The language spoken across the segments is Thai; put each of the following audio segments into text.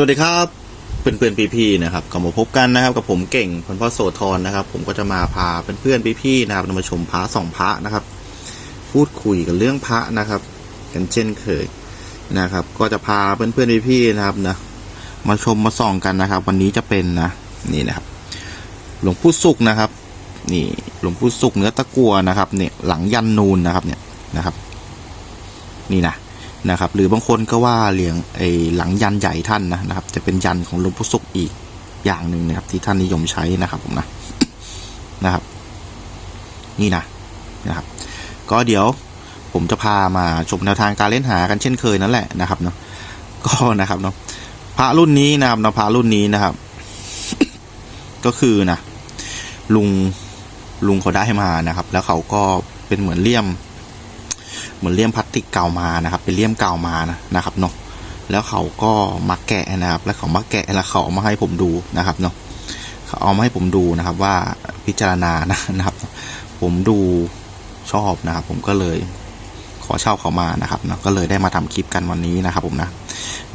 วัสดีครับเพื่อนเพื่อนๆพี่ๆนะครับกลับมาพบกันนะครับ กับผมเก่งพลพ่อโสธรนะครับ ผมก็จะมาพาเพื่อนเพื่อนๆพี่ๆนะครับมาชมพระสองพระนะครับ พูดคุยกันเรื่องพระนะครับ กันเช่นเคยนะครับ ก็จะพาเพื่อนเพื่อนๆพี่ๆนะครับนะมาชมมาส่องกันนะครับ วันนี้จะเป็นนะนี่นะครับ หลวงปู่สุกนะครับ นี่หลวงปู่สุกเนื้อตะกัวนะครับ เนี่ยหลังยันนูนนะครับเนี่ยนะครับ นี่นะ นะครับ หรือบางคนก็ว่าเหลียงไอหลังยันใหญ่ท่านนะนะครับ จะเป็นยันของหลวงพ่อสุกอีกอย่างหนึ่งนะครับ ที่ท่านนิยมใช้นะครับผมนะนะครับ นี่นะนะครับ ก็เดี๋ยวผมจะพามาชมแนวทางการเล่นหากันเช่นเคยนั่นแหละนะครับเนาะก็นะครับเนาะพระรุ่นนี้นะครับเนาะพระรุ่นนี้นะครับ ก็คือนะลุงลุงเขาได้มานะครับ แล้วเขาก็เป็นเหมือนเลี่ยม เหมือนเลี่ยมพลาสติกเก่ามานะครับ เป็นเลี่ยมเก่ามานะนะครับเนาะแล้วเขาก็มาแกะนะครับ แล้วเขามาแกะแล้วเขาเอามาให้ผมดูนะครับเนาะเขาเอามาให้ผมดูนะครับว่าพิจารณานะนะครับ ผมดูชอบนะครับ ผมก็เลยขอเช่าเขามานะครับเนาะก็เลยได้มาทำคลิปกันวันนี้นะครับ ผมนะ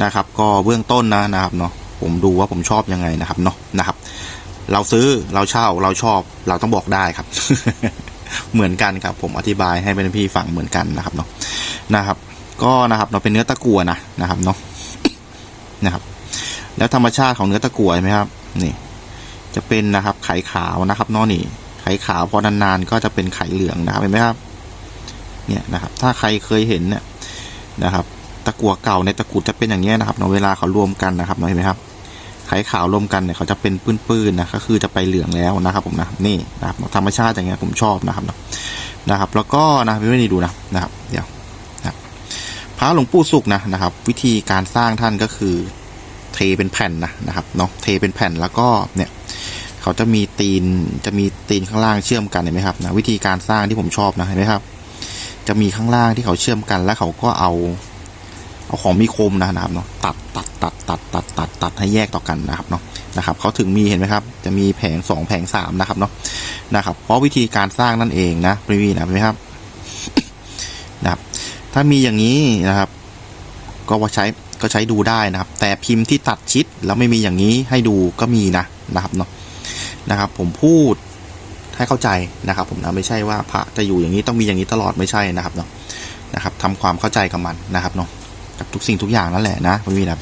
นะครับ ก็เบื้องต้นนะนะครับเนาะผมดูว่าผมชอบยังไงนะครับเนาะนะครับ เราซื้อเราเช่าเราชอบเราต้องบอกได้ครับ เหมือนกันครับผมอธิบายให้เป็นพี่ฟังเหมือนกันนะครับเนาะนะครับ ก็นะครับเราเป็นเนื้อตะกั่วนะนะครับเนาะนะครับ แล้วธรรมชาติของเนื้อตะกั่วเห็นไหมครับนี่ จะเป็นนะครับไข่ขาวนะครับเนาะนี่ไข่ขาวพอนานๆก็จะเป็นไข่เหลืองนะครับเห็นไหมครับเนี่ยนะครับ ถ้าใครเคยเห็นเนี่ยนะครับ ตะกั่วเก่าในตะกุดจะเป็นอย่างเงี้นะครับเนาะเวลาเขารวมกันนะครับเนาะเห็นไหมครับ ไข่ขาวรวมกันเนี่ยเขาจะเป็นปื้นๆนะก็คือจะไปเหลืองแล้วนะครับผมนะนี่นะครับธรรมชาติอย่างเงี้ยผมชอบนะครับนะนะครับ แล้วก็นะพี่ไม่ได้ดูนะนะครับ เดี๋ยวนะพระหลวงปู่สุกนะนะครับ วิธีการสร้างท่านก็คือเทเป็นแผ่นนะนะครับเนาะเทเป็นแผ่นแล้วก็เนี่ยเขาจะมีตีนจะมีตีนข้างล่างเชื่อมกันเห็นไหมครับนะวิธีการสร้างที่ผมชอบนะเห็นไหมครับ จะมีข้างล่างที่เขาเชื่อมกันแล้วเขาก็เอา เอาของมีคมนะครับเนาะตัดตัดตัดตัดตัดตัดตัดให้แยกต่อกันนะครับเนาะนะครับเขาถึงมีเห็นไหมครับ จะมีแผงสองแผงสามนะครับเนาะนะครับเพราะวิธีการสร้างนั่นเองนะไม่มีนะเห็นไหมครับนะครับ ถ้ามีอย่างนี้นะครับ ก็ว่าใช้ก็ใช้ดูได้นะครับ แต่พิมพ์ที่ตัดชิดแล้วไม่มีอย่างนี้ให้ดูก็มีนะนะครับเนาะนะครับ ผมพูดให้เข้าใจนะครับ ผมนะไม่ใช่ว่าพระจะอยู่อย่างนี้ต้องมีอย่างนี้ตลอดไม่ใช่นะครับเนาะนะครับทำความเข้าใจกับมันนะครับเนาะ กับทุกสิ่งทุกอย่างนั่นแหละนะพี่นะ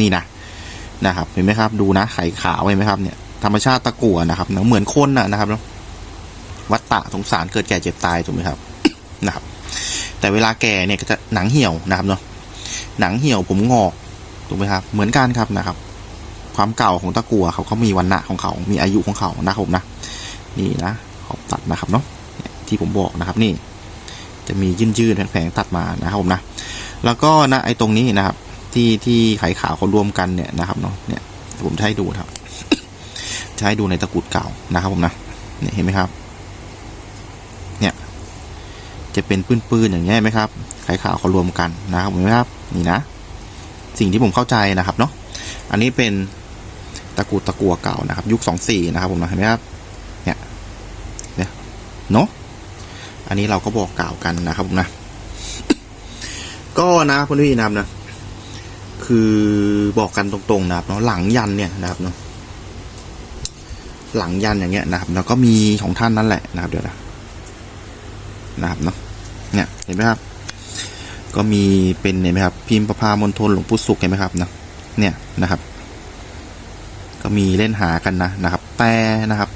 นี่นะนะครับเห็นไหมครับ ดูนะไข่ขาวเห็นไหมครับเนี่ยธรรมชาติตะกั่วนะครับเนอะเหมือนคนนะนะครับวัตตะสงสารเกิดแก่เจ็บตายถูกไหมครับนะครับ แต่เวลาแก่เนี่ยก็จะหนังเหี่ยวนะครับเนาะหนังเหี่ยวผมงอกถูกไหมครับ เหมือนกันครับนะครับ ความเก่าของตะกั่วเขาเขามีวันณะของเขา มีอายุของเขานะครับผมนะนี่นะขอบตัดนะครับเนาะที่ผมบอกนะครับ นี่ จะมียื่นๆแผงๆตัดมานะครับผมนะ แล้วก็นะไอ้ตรงนี้นะครับ ที่ที่ไข่ขาวเขารวมกันเนี่ยนะครับเนาะเนี่ยผมให้ดูครับให้ดูในตะกุดเก่านะครับผมนะเนี่ยเห็นไหมครับ เนี่ย จะเป็นปื้นๆอย่างเงี้ไหมครับไข่ขาวเขารวมกันนะครับเห็นไหมครับ นี่นะ สิ่งที่ผมเข้าใจนะครับเนาะอันนี้เป็นตะกุดตะกัวเก่านะครับ ยุคสองสี่นะครับผมนะเห็นไหมครับ เนี่ยเนี่ยเนาะอันนี้เราก็บอกกล่าวกันนะครับผมนะ ก็นะเพื่อนพี่นะครับนะคือบอกกันตรงๆนะครับเนาะหลังยันเนี่ยนะครับเนาะหลังยันอย่างเงี้ยนะครับ แล้วก็มีของท่านนั่นแหละนะครับ เดี๋ยวนะนะครับเนาะเนี่ยเห็นไหมครับ ก็มีเป็นเห็นไหมครับ พิมพ์ประพามณฑลหลวงปู่สุขเห็นไหมครับนะเนี่ยนะครับ ก็มีเล่นหากันนะนะครับ แต่นะครับ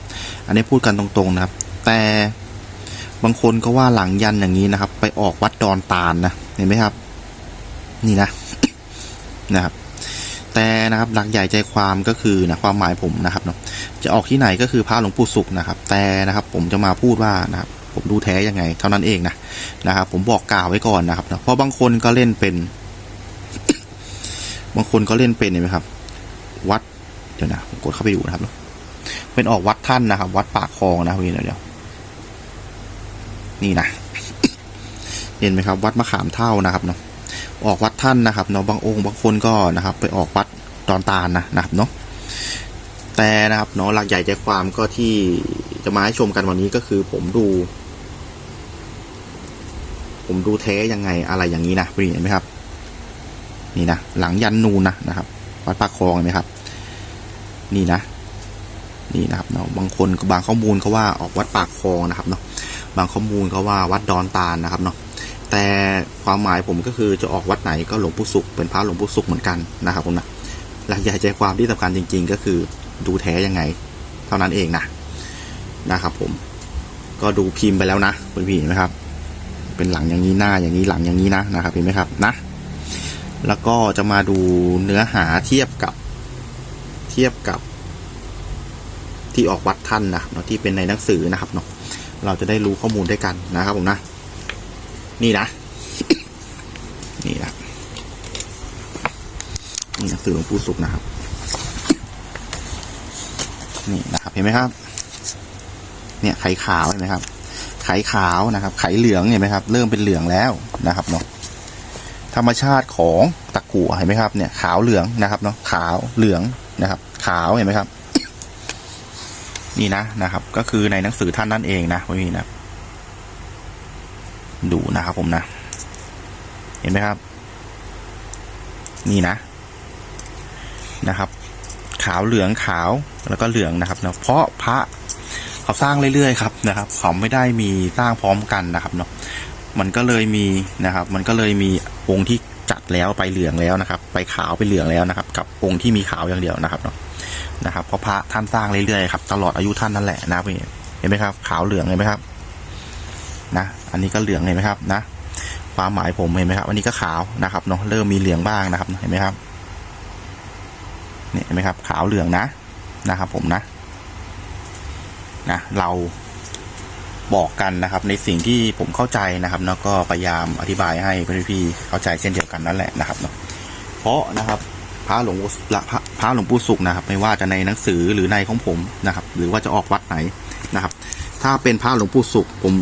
อันนี้พูดกันตรงๆนะครับ แต่บางคนก็ว่าหลังยันอย่างนี้นะครับ ไปออกวัดดอนตาลนะเห็นไหมครับ นี่นะนะครับ แต่นะครับหลักใหญ่ใจความก็คือนะความหมายผมนะครับเนาะจะออกที่ไหนก็คือพระหลวงปู่สุขนะครับ แต่นะครับผมจะมาพูดว่านะครับผมดูแท้ยังไง เท่านั้นเองนะนะครับ ผมบอกกล่าวไว้ก่อนนะครับเนาะเพราะบางคนก็เล่นเป็น บางคนก็เล่นเป็นเห็นไหมครับ วัดเดี๋ยวนะผมกดเข้าไปดูนะครับเนาะเป็นออกวัดท่านนะครับ วัดปากคลองนะพี่เดี๋ยวเดี๋ยวนี่นะเห็นไหมครับ วัดมะขามเท่านะครับเนาะ ออกวัดท่านนะครับเนาะบางองค์บางคนก็นะครับ ไปออกวัดดอนตาลนะนะครับเนาะแต่นะครับเนาะหลักใหญ่ใจความก็ที่จะมาให้ชมกันวันนี้ก็คือผมดู ผมดูแท้ยังไงอะไรอย่างนี้นะเห็นไหมครับ นี่นะหลังยันนูนนะนะครับ วัดปากคลองเห็นไหมครับ นี่นะ นี่นะครับเนาะบางคนบางข้อมูลก็ว่าออกวัดปากคลองนะครับเนาะบางข้อมูลก็ว่าวัดดอนตาลนะครับเนาะ แต่ความหมายผมก็คือจะออกวัดไหนก็หลวงปู่สุขเป็นพระหลวงปู่สุขเหมือนกันนะครับผมนะหลักใหญ่ใจความที่สำคัญจริง ๆ ก็คือดูแท้ยังไง เท่านั้นเองนะนะครับ ผม ก็ดูพิมพ์ไปแล้วนะคุณพี่เห็นไหมครับ เป็นหลังอย่างนี้หน้าอย่างนี้หลังอย่างนี้นะนะครับเห็นไหมครับนะ แล้วก็จะมาดูเนื้อหาเทียบกับเทียบกับที่ออกวัดท่านนะเนาะที่เป็นในหนังสือนะครับเนาะเราจะได้รู้ข้อมูลด้วยกันนะครับผมนะ นี่นะ นี่นะนี่หนังสือหลวงปู่สุขนะครับ นี่นะครับ เห็นไหมครับ เนี่ยไข่ขาวเห็นไหมครับ ไข่ขาวนะครับ ไข่เหลืองเห็นไหมครับ เริ่มเป็นเหลืองแล้วนะครับเนาะ ธรรมชาติของตะกั่วเห็นไหมครับ เนี่ยขาวเหลืองนะครับเนาะ ขาวเหลืองนะครับ ขาวเห็นไหมครับ นี่นะนะครับ ก็คือในหนังสือท่านนั่นเองนะพี่นะ ดูนะครับผมนะ เห็นไหมครับ นี่นะนะครับ ขาวเหลืองขาวแล้วก็เหลืองนะครับเนาะเพราะพระเขาสร้างเรื่อยๆครับนะครับเขาไม่ได้มีสร้างพร้อมกันนะครับเนาะมันก็เลยมีนะครับ มันก็เลยมีองค์ที่จัดแล้วไปเหลืองแล้วนะครับ ไปขาวไปเหลืองแล้วนะครับ กับองค์ที่มีขาวอย่างเดียวนะครับเนาะนะครับเพราะพระท่านสร้างเรื่อยๆครับตลอดอายุท่านนั่นแหละนะพี่เห็นไหมครับ ขาวเหลืองเห็นไหมครับ นะ อันนี้ก็เหลืองเห็นไหมครับนะความหมายผมเห็นไหมครับอันนี้ก็ขาวนะครับเนาะเริ่มมีเหลืองบ้างนะครับเห็นไหมครับเนี่ยเห็นไหมครับ ขาวเหลืองนะนะครับผมนะนะเราบอกกันนะครับ ในสิ่งที่ผมเข้าใจนะครับแล้วก็พยายามอธิบายให้พี่ๆเข้าใจเช่นเดียวกันนั่นแหละนะครับเนาะเพราะนะครับพระหลวงพระพระหลวงปู่สุขนะครับ ไม่ว่าจะในหนังสือหรือในของผมนะครับ หรือว่าจะออกวัดไหนนะครับ ถ้าเป็นพระหลวงปู่สุขผม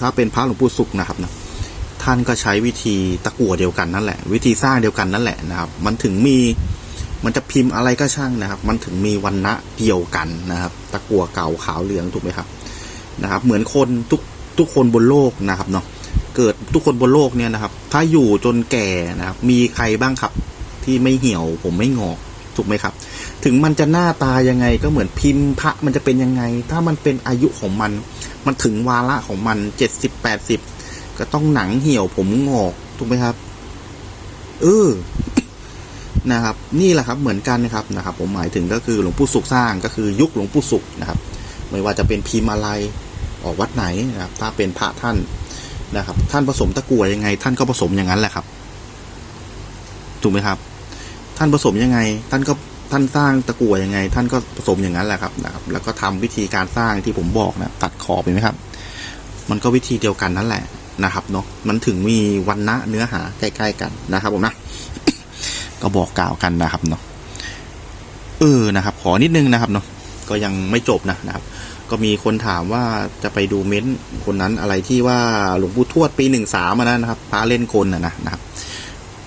ถ้าเป็นพระหลวงปู่สุขนะครับนะท่านก็ใช้วิธีตะกั่วเดียวกันนั่นแหละ วิธีสร้างเดียวกันนั่นแหละนะครับ มันถึงมีมันจะพิมพ์อะไรก็ช่างนะครับ มันถึงมีวันณะเดียวกันนะครับ ตะกั่วเก่าขาวเหลืองถูกไหมครับนะครับ เหมือนคนทุกทุกคนบนโลกนะครับเนาะเกิดทุกคนบนโลกเนี่ยนะครับ ถ้าอยู่จนแก่นะครับ มีใครบ้างครับ ที่ไม่เหี่ยวผมไม่งอกถูกไหมครับ ถึงมันจะหน้าตายังไงก็เหมือนพิมพ์พระมันจะเป็นยังไง ถ้ามันเป็นอายุของมัน มันถึงวาระของมันเจ็ดสิบแปดสิบก็ต้องหนังเหี่ยวผมงอกถูกไหมครับ เออนะครับ นี่แหละครับเหมือนกันนะครับนะครับ ผมหมายถึงก็คือหลวงปู่สุขสร้างก็คือยุคหลวงปู่สุขนะครับ ไม่ว่าจะเป็นพิมพ์อะไรออกวัดไหนนะครับ ถ้าเป็นพระท่านนะครับ ท่านผสมตะกั่วยังไง ท่านก็ผสมอย่างนั้นแหละครับถูกไหมครับ ท่านผสมยังไง ท่านก็ ท่านสร้างตะกั่วยังไง ท่านก็ผสมอย่างนั้นแหละครับนะครับ แล้วก็ทำวิธีการสร้างที่ผมบอกนะตัดขอบไปไหมครับ มันก็วิธีเดียวกันนั่นแหละนะครับเนาะมันถึงมีวันณะเนื้อหาใกล้ๆกันนะครับ ผมนะก็บอกกล่าวกันนะครับเนาะเออนะครับ ขอนิดนึงนะครับเนาะก็ยังไม่จบนะนะครับ ก็มีคนถามว่าจะไปดูเม้นต์คนนั้นอะไรที่ว่าหลวงปู่ทวดปีหนึ่งสามนะครับพาเล่นกลนะนะนะครับ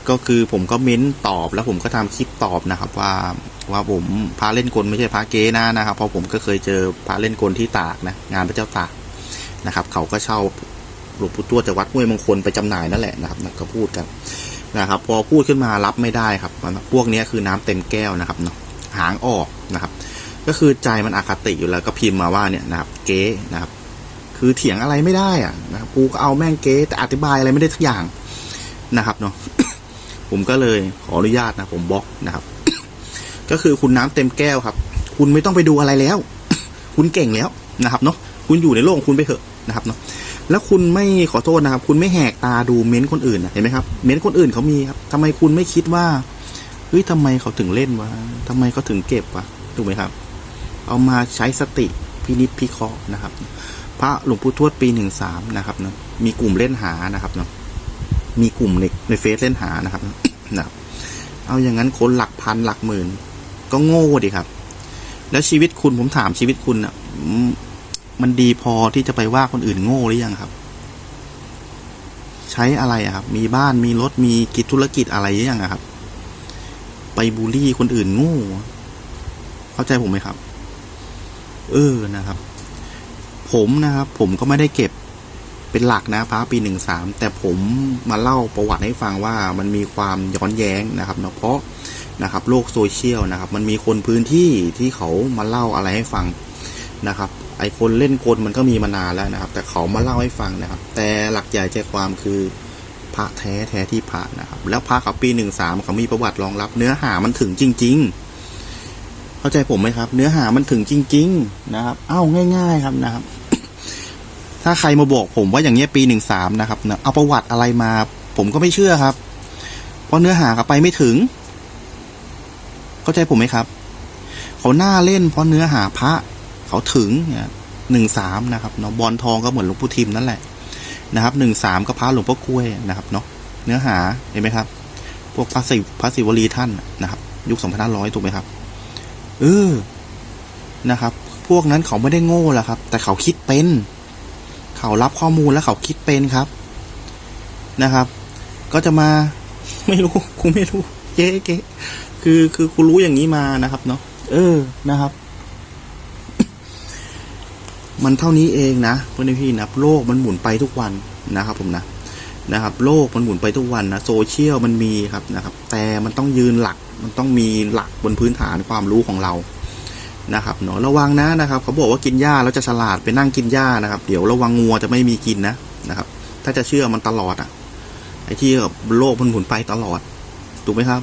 ก็คือผมก็เม้นตอบแล้วผมก็ทำคลิปตอบนะครับ ว่าว่าผมพาเล่นกลไม่ใช่พาเก้นะนะครับ เพราะผมก็เคยเจอพาเล่นกลที่ตากนะงานพระเจ้าตากนะครับ เขาก็เช่าหลวงปู่ทวดจากวัดห้วยมงคลไปจำหน่ายนั่นแหละนะครับก็พูดกันนะครับ พอพูดขึ้นมารับไม่ได้ครับ พวกนี้คือน้ำเต็มแก้วนะครับเนาะหางออกนะครับ ก็คือใจมันอคติอยู่แล้วก็พิมพ์มาว่าเนี่ยนะครับ เก๊นะครับ คือเถียงอะไรไม่ได้อะนะครับกูก็เอาแม่งเก๊แต่อธิบายอะไรไม่ได้ทุกอย่างนะครับเนาะ ผมก็เลยขออนุญาตนะผมบล็อกนะครับ ก็คือคุณน้ำเต็มแก้วครับ คุณไม่ต้องไปดูอะไรแล้ว คุณเก่งแล้วนะครับเนาะคุณอยู่ในโลกของคุณไปเถอะนะครับเนาะแล้วคุณไม่ขอโทษนะครับ คุณไม่แหกตาดูเม้นต์คนอื่นนะเห็นไหมครับ เม้นต์คนอื่นเขามีครับทำไมคุณไม่คิดว่าเฮ้ยทำไมเขาถึงเล่นวะทำไมเขาถึงเก็บวะถูกไหมครับ เอามาใช้สติพินิจพิเคราะห์นะครับ พระหลวงปู่ทวดปีหนึ่งสามนะครับเนาะมีกลุ่มเล่นหานะครับเนาะ มีกลุ่มในในเฟซเล่นหานะครับนะครับ เอาอย่างนั้นคนหลักพันหลักหมื่น ก็โง่ดิครับ แล้วชีวิตคุณผมถามชีวิตคุณอะมันดีพอที่จะไปว่าคนอื่นโง่หรือยังครับ ใช้อะไรอะครับ มีบ้านมีรถมีกิจธุรกิจอะไรหรือยังอะครับ ไปบูลลี่คนอื่นโง่ เข้าใจผมไหมครับ เออนะครับ ผมนะครับ ผมก็ไม่ได้เก็บ เป็นหลักนะพระปีหนึ่งสามแต่ผมมาเล่าประวัติให้ฟังว่ามันมีความย้อนแย้งนะครับเนาะเพราะนะครับโลกโซเชียลนะครับมันมีคนพื้นที่ที่เขามาเล่าอะไรให้ฟังนะครับไอคนเล่นกลมันก็มีมานานแล้วนะครับ แต่เขามาเล่าให้ฟังนะครับ แต่หลักใหญ่ใจความคือพระแท้แท้ที่พระนะครับ แล้วพระเขาปีหนึ่งสามเขามีประวัติรองรับ เนื้อหามันถึงจริง ๆ เข้าใจผมไหมครับ เนื้อหามันถึงจริง ๆ นะครับ เอ้าง่าย ๆ ครับนะครับ ถ้าใครมาบอกผมว่าอย่างเงี้ยปีหนึ่งสามนะครับนะเอาประวัติอะไรมา ผมก็ไม่เชื่อครับ เพราะเนื้อหาเขาไปไม่ถึง เข้าใจผมไหมครับ เขาหน้าเล่นเพราะเนื้อหาพระ เขาถึงเนี่ยหนึ่งสามนะครับเนาะบอลทองก็เหมือนหลวงปู่ทิมนั่นแหละนะครับหนึ่งสามก็พระหลวงพ่อกล้วยนะครับเนาะเนื้อหาเห็นไหมครับ พวกพระศิพระศิวลีท่านนะครับ ยุคสองพันห้าร้อยถูกไหมครับเออนะครับ พวกนั้นเขาไม่ได้โง่หรอกครับ แต่เขาคิดเป็น เขารับข้อมูลแล้วเขาคิดเป็นครับนะครับ ก็จะมาไม่รู้กูไม่รู้เจ๊เก๊คือคือกูรู้อย่างนี้มานะครับ เนาะเออนะครับ มันเท่านี้เองนะเพื่อนพี่นะโลกมันหมุนไปทุกวันนะครับ ผมนะนะครับ โลกมันหมุนไปทุกวันนะโซเชียลมันมีครับนะครับ แต่มันต้องยืนหลัก มันต้องมีหลักบนพื้นฐานความรู้ของเรา นะครับเนาะระวังนะนะครับเขาบอกว่ากินหญ้าแล้วจะฉลาดไปนั่งกินหญ้านะครับ เดี๋ยวระวังงัวจะไม่มีกินนะนะครับ ถ้าจะเชื่อมันตลอดอะไอ้ที่แบบโลกมันหมุนไปตลอดถูกไหมครับ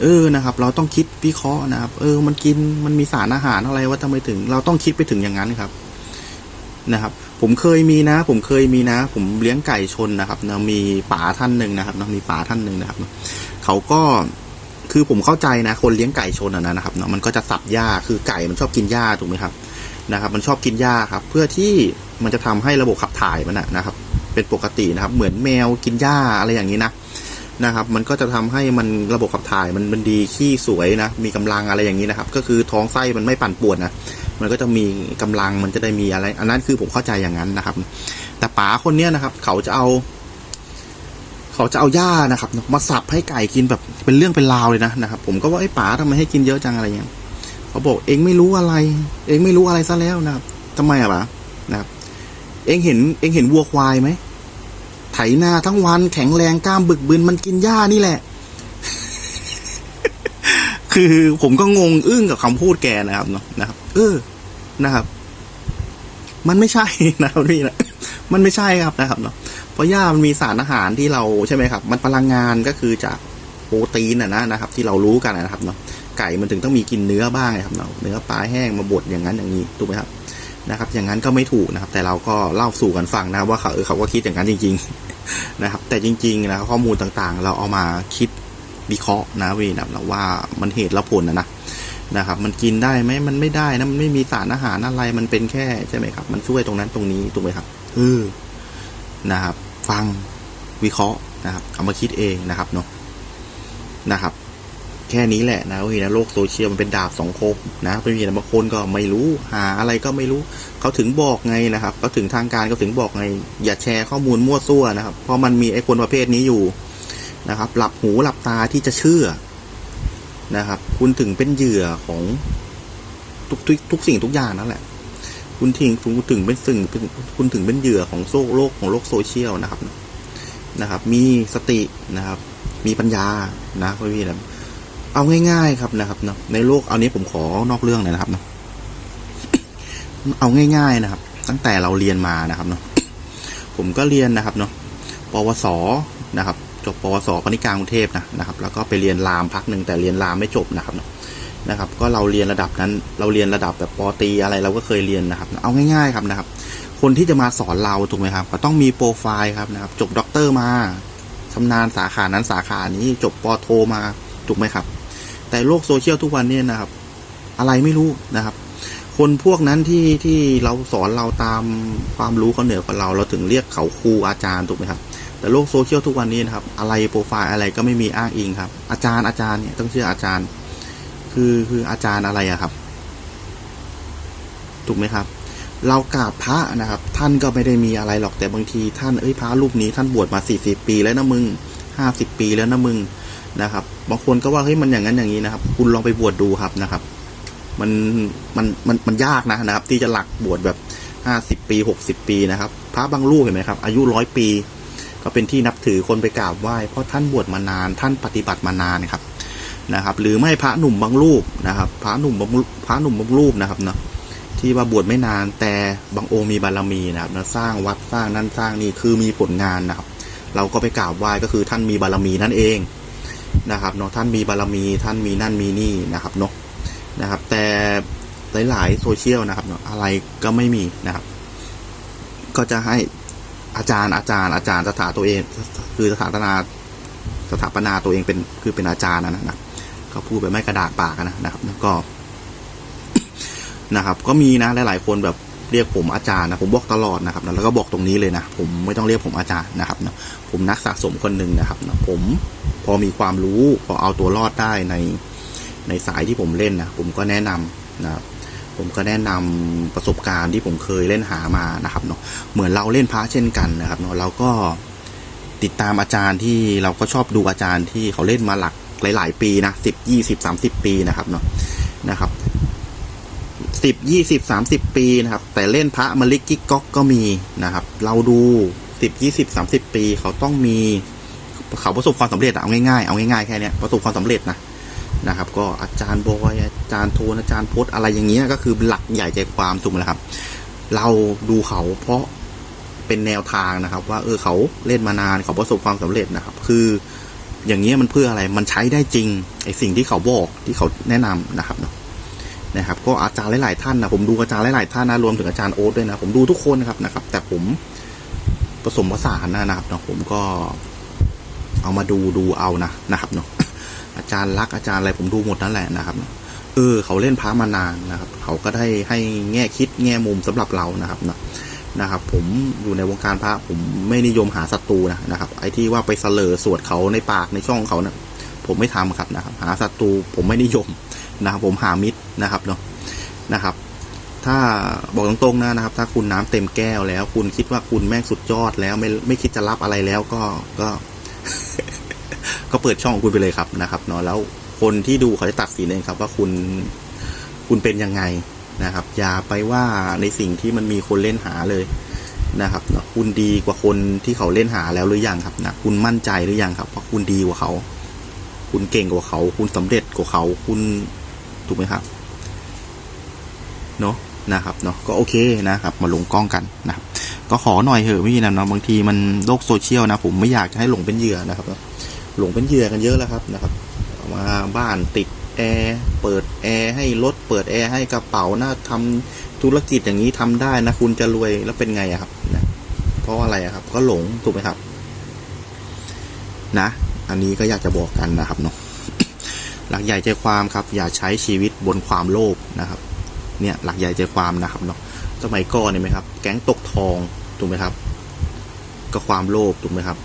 เออนะครับ เราต้องคิดวิเคราะห์นะครับ เออ มันกินมันมีสารอาหารอะไรว่าทำไมถึง เราต้องคิดไปถึงอย่างนั้นครับนะครับ ผมเคยมีนะ ผมเคยมีนะ ผมเลี้ยงไก่ชนนะครับนะมีป๋าท่านหนึ่งนะครับนะมีป๋าท่านหนึ่งนะครับ เขาก็ คือผมเข้าใจนะ คนเลี้ยงไก่ชนอะนะนะครับเนาะมันก็จะสับหญ้าคือไก่มันชอบกินหญ้าถูกไหมครับนะครับ มันชอบกินหญ้าครับ เพื่อที่มันจะทำให้ระบบขับถ่ายมันนะนะครับ เป็นปกตินะครับ เหมือนแมวกินหญ้าอะไรอย่างนี้นะนะครับ มันก็จะทำให้มันระบบขับถ่ายมันมันดีขี้สวยนะ มีกำลังอะไรอย่างนี้นะครับ ก็คือท้องไส้มันไม่ปั่นป่วนนะมันก็จะมีกำลังมันจะได้มีอะไร อันนั้นคือผมเข้าใจอย่างนั้นนะครับ แต่ป๋าคนเนี้ยนะครับ เขาจะเอา เขาจะเอาหญ้านะครับมาสับให้ไก่กินแบบเป็นเรื่องเป็นราวเลยนะนะครับผมก็ว่าไอ้ป๋าทำไมให้กินเยอะจังอะไรเงี้ยเขาบอกเองไม่รู้อะไร เองไม่รู้อะไรซะแล้วนะครับทำไมอะป๋านะครับ เองเห็นเองเห็นวัวควายไหมไถนาทั้งวันแข็งแรงกล้ามบึกบึนมันกินหญ้านี่แหละ คือผมก็งงอึ้งกับคำพูดแกนะครับเนาะนะครับ เออนะครับ มันไม่ใช่นะครับพี่นะมันไม่ใช่ครับนะครับเนาะ เพราะหญ้ามันมีสารอาหารที่เราใช่ไหมครับ มันพลังงานก็คือจากโปรตีนนะนะนะครับ ที่เรารู้กันนะครับเนาะไก่มันถึงต้องมีกินเนื้อบ้างนะครับเนาะเนื้อปลาแห้งมาบดอย่างนั้นอย่างนี้ถูกไหมครับนะครับ อย่างนั้นก็ไม่ถูกนะครับ แต่เราก็เล่าสู่กันฟังนะว่าเขาเออเขาก็คิดอย่างนั้นจริง ๆนะครับ แต่จริงๆนะข้อมูลต่างๆ เราเอามาคิดวิเคราะห์นะเวยนะเราว่ามันเหตุและผลนะนะนะครับ มันกินได้ไหมมันไม่ได้นะมันไม่มีสารอาหารอะไรมันเป็นแค่ใช่ไหมครับ มันช่วยตรงนั้นตรงนี้ถูกไหมครับเออนะครับ ฟังวิเคราะห์นะครับ เอามาคิดเองนะครับเนาะนะครับ แค่นี้แหละนะเว้ยนะโลกโซเชียลมันเป็นดาบสองคมนะไม่มีนะบางคนก็ไม่รู้หาอะไรก็ไม่รู้ เขาถึงบอกไงนะครับเขาถึงทางการเขาถึงบอกไง อย่าแชร์ข้อมูลมั่วซั่วนะครับ เพราะมันมีไอ้คนประเภทนี้อยู่นะครับ หลับหูหลับตาที่จะเชื่อนะครับ คุณถึงเป็นเหยื่อของทุกทุกทุกสิ่งทุกอย่างนั่นแหละ คุณถึงคุณถึงเป็นสิ่งคุณถึงเป็นเหยื่อของโซโลกของโลกโซเชียลนะครับนะครับ มีสตินะครับ มีปัญญานะพี่นะเอาง่ายๆครับนะครับเนาะในโลกเอานี้ผมขอนอกเรื่องหน่อยนะครับเนาะเอาง่าย ๆนะครับ ตั้งแต่เราเรียนมานะครับเนาะผมก็เรียนนะครับเนาะปวสนะครับ จบปวสปณิการกรุงเทพนะนะครับ แล้วก็ไปเรียนรามพักหนึ่งแต่เรียนรามไม่จบนะครับเนาะ นะครับ ก็เราเรียนระดับนั้น เราเรียนระดับแบบปต.ีอะไรเราก็เคยเรียนนะครับ เอาง่ายๆครับนะครับ คนที่จะมาสอนเราถูกไหมครับ ก็ต้องมีโปรไฟล์ครับนะครับ จบด็อกเตอร์มาชำนาญสาขานั้นสาขานี้จบปโทมาถูกไหมครับ แต่โลกโซเชียลทุกวันนี่ยนะครับ อะไรไม่รู้นะครับ คนพวกนั้นที่ที่เราสอนเราตามความรู้เขาเหนือกว่าเรา เราถึงเรียกเขาครูอาจารย์ถูกไหมครับแต่โลกโซเชียลทุกวันนี้นะครับ อะไรโปรไฟล์อะไรก็ไม่มีอ้างอิงครับ อาจารย์อาจารย์เนี่ยต้องเชื่ออาจารย์ คือคืออาจารย์อะไรอะครับ ถูกไหมครับ เรากราบพระนะครับ ท่านก็ไม่ได้มีอะไรหรอกแต่บางที ท่านเอ้ยพระรูปนี้ท่านบวชมาสี่สิบปีแล้วนะมึงห้าสิบปีแล้วนะมึงนะครับบางคนก็ว่าเฮ้ยมันอย่างนั้นอย่างนี้นะครับ คุณลองไปบวชดูครับนะครับ มันมันมันมันยากนะนะครับ ที่จะหลักบวชแบบห้าสิบปีหกสิบปีนะครับ พระบางรูปเห็นไหมครับ อายุร้อยปี ก็เป็นที่นับถือคนไปกราบไหว้เพราะท่านบวชมานาน ท่านปฏิบัติมานานครับ นะครับ หรือไม่พระหนุ่มบางรูปนะครับ พระหนุ่มบางพระหนุ่มบางรูปนะครับเนาะที่ว่าบวชไม่นานแต่บางองค์มีบารมีนะครับนะสร้างวัดสร้างนั่นสร้างนี่คือมีผลงานนะครับ เราก็ไปกราบไหว้ก็คือท่านมีบารมีนั่นเองนะครับเนาะท่านมีบารมีท่านมีนั่นมีนี่นะครับเนาะนะครับ แต่หลายๆโซเชียลนะครับเนาะอะไรก็ไม่มีนะครับ ก็จะให้อาจารย์อาจารย์อาจารย์สถาตัวเอง คือสถาปนาสถาปนาตัวเองเป็นคือเป็นอาจารย์นะนะนะ ก็พูดแบบไม่กระดากปากนะนะครับก็นะครับ ก็มีนะหลายๆคนแบบเรียกผมอาจารย์นะผมบอกตลอดนะครับนะแล้วก็บอกตรงนี้เลยนะผมไม่ต้องเรียกผมอาจารย์นะครับนะผมนักสะสมคนหนึ่งนะครับนะผมพอมีความรู้พอเอาตัวรอดได้ในในสายที่ผมเล่นนะผมก็แนะนำนะผมก็แนะนำประสบการณ์ที่ผมเคยเล่นหามานะครับเนาะเหมือนเราเล่นพระเช่นกันนะครับเนาะเราก็ติดตามอาจารย์ที่เราก็ชอบดูอาจารย์ที่เขาเล่นมาหลัก หลาย ๆ ปีนะสิบยี่สิบสามสิบปีนะครับเนาะนะครับสิบยี่สิบสามสิบปีนะครับ แต่เล่นพระมลิกกิ๊กก๊อกก็มีนะครับ เราดูสิบยี่สิบสามสิบปีเขาต้องมีเขาประสบความสำเร็จเอาง่ายๆเอาง่ายๆแค่นี้ประสบความสำเร็จนะนะครับ ก็อาจารย์บอยอาจารย์โทนอาจารย์พจน์อะไรอย่างเงี้ยก็คือหลักใหญ่ใจความถูกไหมล่ะครับ เราดูเขาเพราะเป็นแนวทางนะครับ ว่าเออเขาเล่นมานานเขาประสบความสำเร็จนะครับ คือ อย่างเงี้ยมันเพื่ออะไร มันใช้ได้จริงไอสิ่งที่เขาบอกที่เขาแนะนำนะครับเนาะนะครับ ก็อาจารย์หลาย ๆ ท่านนะผมดูอาจารย์หลาย ๆ ท่านนะรวมถึงอาจารย์โอ๊ตด้วยนะผมดูทุกคนนะครับนะครับ แต่ผมผสมผสานนะครับเนาะผมก็เอามาดูดูเอานะนะครับเนาะอาจารย์รักอาจารย์อะไรผมดูหมดนั่นแหละนะครับเออเขาเล่นพระมานานนะครับ เขาก็ได้ให้แง่คิดแง่มุมสำหรับเรานะครับเนาะ นะครับ ผมอยู่ในวงการพระผมไม่นิยมหาศัตรูนะนะครับ ไอ้ที่ว่าไปเสลอสวดเขาในปากในช่องเขานะผมไม่ทำครับนะครับ หาศัตรูผมไม่นิยมนะครับ ผมหามิตรนะครับเนาะนะครับ ถ้าบอกตรงๆนะนะครับ ถ้าคุณน้ำเต็มแก้วแล้ว คุณคิดว่าคุณแม่งสุดยอดแล้ว ไม่ไม่คิดจะรับอะไรแล้วก็ก็ ก็เปิดช่องคุณไปเลยครับนะครับเนาะแล้วคนที่ดูเขาจะตัดสินเองครับ ว่าคุณคุณเป็นยังไง นะครับ อย่าไปว่าในสิ่งที่มันมีคนเล่นหาเลยนะครับเนาะคุณดีกว่าคนที่เขาเล่นหาแล้วหรือยังครับนะคุณมั่นใจหรือยังครับว่าคุณดีกว่าเขา คุณเก่งกว่าเขา คุณสำเร็จกว่าเขา คุณถูกไหมครับเนาะนะครับเนาะก็โอเคนะครับ มาลงกล้องกันนะครับ ก็ขอหน่อยเถอะพี่นะเนาะบางทีมันโลกโซเชียลนะผมไม่อยากจะให้หลงเป็นเหยื่อนะครับหลงเป็นเหยื่อกันเยอะแล้วครับนะครับ มาบ้านติด แอร์เปิดแอร์ให้รถเปิดแอร์ให้กระเป๋านะทำธุรกิจอย่างนี้ทำได้นะ คุณจะรวยแล้วเป็นไงอะครับนะเพราะอะไรอะครับ ก็หลงถูกไหมครับ นะ อันนี้ก็อยากจะบอกกันนะครับเนาะหลักใหญ่ใจความครับ อย่าใช้ชีวิตบนความโลภนะครับ เนี่ยหลักใหญ่ใจความนะครับเนาะสมัยก่อนเนี่ยไหมครับ แก๊งตกทองถูกไหมครับ ก็ความโลภถูกไหมครับ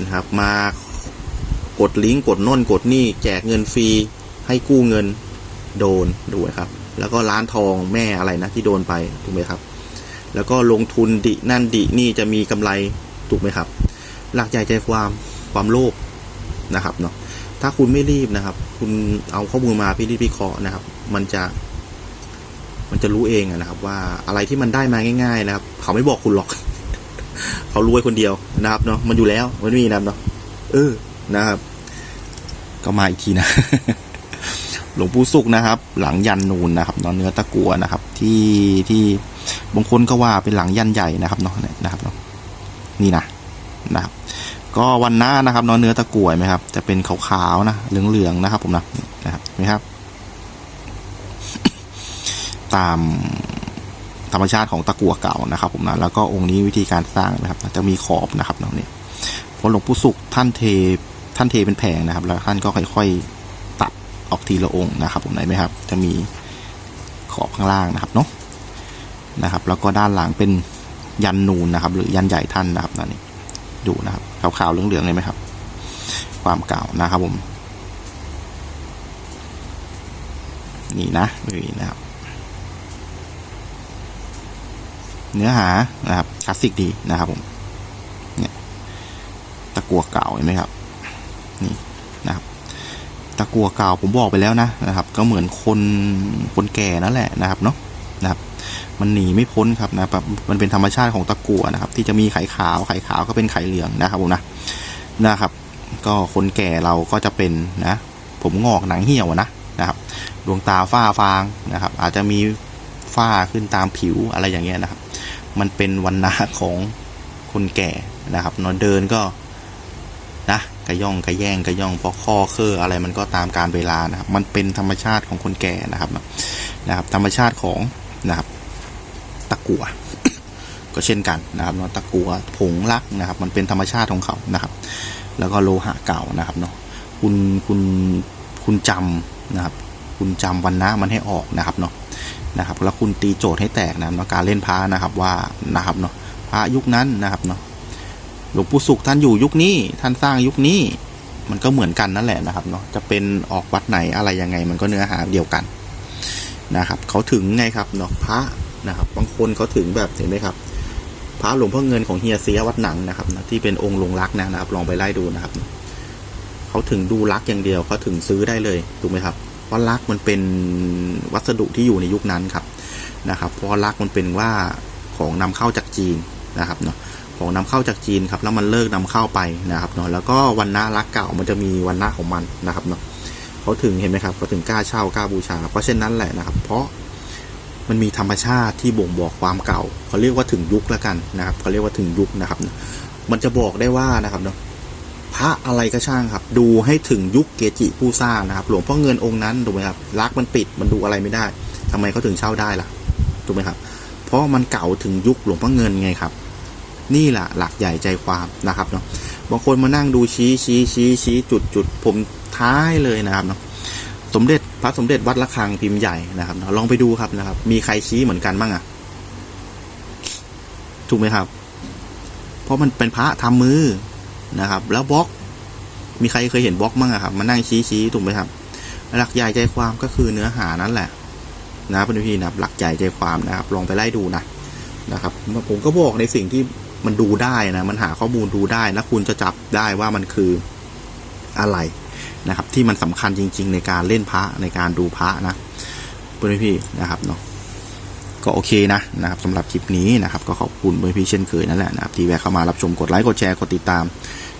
นะครับ มา กดลิงก์กดน่นกดนี่แจกเงินฟรีให้กู้เงินโดนดูนะครับ แล้วก็ร้านทองแม่อะไรนะที่โดนไปถูกไหมครับ แล้วก็ลงทุนดินั่นดินี่จะมีกำไรถูกไหมครับ หลักใหญ่ใจความความโลภนะครับเนาะถ้าคุณไม่รีบนะครับ คุณเอาข้อมูลมาพิจิตรพิเคราะห์นะครับ มันจะ มันจะรู้เองนะครับ ว่าอะไรที่มันได้มาง่าย ๆ นะครับ เขาไม่บอกคุณหรอก เขารวยคนเดียวนะครับเนาะมันอยู่แล้วมันมีนะครับเนาะเออนะครับ ก็มาอีกทีนะ หลวงปู่สุกนะครับ หลังยันนูนนะครับเนาะเนื้อตะกัวนะครับ ที่ที่บางคนก็ว่าเป็นหลังยันใหญ่นะครับเนาะนะครับเนาะนี่นะนะครับ ก็วันหน้านะครับเนาะเนื้อตะกั่วไหมครับ จะเป็นขาวๆนะเหลืองๆนะครับ ผมนะนะครับไหมครับ ตามธรรมชาติของตะกั่วเก่านะครับ ผมนะแล้วก็องค์นี้วิธีการสร้างนะครับจะมีขอบนะครับเนาะเนี่ยพราะหลวงปู่สุขท่านเท ท่านเทเป็นแผงนะครับ แล้วท่านก็ค่อยๆตัดออกทีละองค์นะครับผมไหนไหมครับ จะมีขอบข้างล่างนะครับเนาะนะครับ แล้วก็ด้านหลังเป็นยันนูนนะครับ หรือยันใหญ่ท่านนะครับนั่นนี่ดูนะครับขาวๆเหลืองๆเลยไหมครับ ความเก่านะครับผมนี่นะนี่นะครับ เนื้อหานะครับคลาสสิกดีนะครับผมเนี่ยตะกัวเก่าเห็นไหมครับ นี่นะครับตะกัวเก่าผมบอกไปแล้วนะนะครับ ก็เหมือนคนคนแก่นั่นแหละนะครับเนาะนะครับมันหนีไม่พ้นครับนะแบบมันเป็นธรรมชาติของตะกัวนะครับ ที่จะมีไข่ขาวไข่ขาวก็เป็นไข่เหลืองนะครับผมนะนะครับ ก็คนแก่เราก็จะเป็นนะ ผมงอกหนังเหี่ยวนะนะครับ ดวงตาฝ้าฟางนะครับ อาจจะมีฝ้าขึ้นตามผิวอะไรอย่างเงี้ยนะครับ มันเป็นวันนาของคนแก่นะครับนอนเดินก็ กระย่องกระแย่งกระย่องเพราะข้อเคออะไรมันก็ตามการเวลานะครับ มันเป็นธรรมชาติของคนแก่นะครับนะครับ ธรรมชาติของนะครับ ตะกัวก็เช่นกันนะครับเนาะตะกัวผงรักนะครับ มันเป็นธรรมชาติของเขานะครับ แล้วก็โลหะเก่านะครับเนาะคุณคุณคุณจำนะครับ คุณจำวันนะมันให้ออกนะครับเนาะนะครับ แล้วคุณตีโจทย์ให้แตกนะครับเนาะการเล่นพระนะครับว่านะครับเนาะพระยุคนั้นนะครับเนาะ หลวงปู่สุขท่านอยู่ยุคนี้ ท่านสร้างยุคนี้ มันก็เหมือนกันนั่นแหละนะครับเนาะจะเป็นออกวัดไหนอะไรยังไง มันก็เนื้อหาเดียวกันนะครับเขาถึงไงครับเนาะพระนะครับ บางคนเขาถึงแบบเห็นไหมครับ พระหลวงพ่อเงินของเฮียเสียวัดหนังนะครับนะที่เป็นองค์ลงรักนะครับ ลองไปไล่ดูนะครับเขาถึงดูรักอย่างเดียวเขาถึงซื้อได้เลยถูกไหมครับเพราะรักมันเป็นวัสดุที่อยู่ในยุคนั้นครับนะครับ เพราะรักมันเป็นว่าของนำเข้าจากจีนนะครับเนาะ ของนำเข้าจากจีนครับแล้วมันเลิกนำเข้าไปนะครับเนาะแล้วก็วันน้ารักเก่ามันจะมีวันน้าของมันนะครับเนาะเขาถึงเห็นไหมครับเขาถึงกล้าเช่ากล้าบูชา เพราะเช่นนั้นแหละนะครับ เพราะมันมีธรรมชาติที่บ่งบอกความเก่าเขาเรียกว่าถึงยุคแล้วกันนะครับเขาเรียกว่าถึงยุคนะครับ มันจะบอกได้ว่านะครับเนาะพระอะไรก็ช่างครับ ดูให้ถึงยุคเกจิผู้สร้างนะครับ หลวงพ่อเงินองค์นั้นถูกไหมครับรักมันปิดมันดูอะไรไม่ได้ทำไมเขาถึงเช่าได้ล่ะถูกไหมครับ เพราะมันเก่าถึงยุคหลวงพ่อเงินไงครับ นี่แหละหลักใหญ่ใจความนะครับเนาะบางคนมานั่งดูชี้ชี้ชี้ชี้จุดจุดผมท้ายเลยนะครับเนาะสมเด็จพระสมเด็จวัดระฆังพิมพ์ใหญ่นะครับเนาะลองไปดูครับนะครับ มีใครชี้เหมือนกันบ้างอะถูกไหมครับ เพราะมันเป็นพระทำมือนะครับ แล้วบล็อก มีใครเคยเห็นบล็อกมั้งอะครับมานั่งชี้ชี้ถูกไหมครับ หลักใหญ่ใจความก็คือเนื้อหานั่นแหละนะพี่พี่นะหลักใหญ่ใจความนะครับ ลองไปไล่ดูนะนะครับ ผมก็บอกในสิ่งที่ มันดูได้นะมันหาข้อมูลดูได้แล้วคุณจะจับได้ว่ามันคืออะไรนะครับ ที่มันสำคัญจริง ๆ ในการเล่นพระในการดูพระนะพี่อนพี่นะครับเนาะก็โอเคนะนะครับสำหรับคลิปนี้นะครับก็ขอบคุณเพื่อนพี่เช่นเคยนั่นแหละนะครับที่แวะเข้ามารับชมกดไลค์กดแชร์กดติดตาม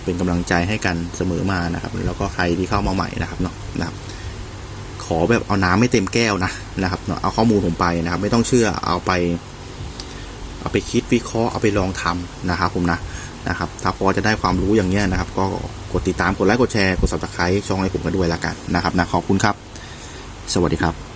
เป็นกำลังใจให้กันเสมอมานะครับแล้วก็ใครที่เข้ามาใหม่นะครับเนาะนะครับขอแบบเอาน้ำไม่เต็มแก้วนะนะครับเนาะเอาข้อมูลผมไปนะครับ ไม่ต้องเชื่อเอาไป เอาไปคิดวิเคราะห์เอาไปลองทำนะครับผมนะนะครับ ถ้าพอจะได้ความรู้อย่างเงี้ยนะครับ ก็กดติดตามกดไลค์กดแชร์กด subscribe ช่องให้ผมกันด้วยละกันนะครับนะขอบคุณครับ สวัสดีครับ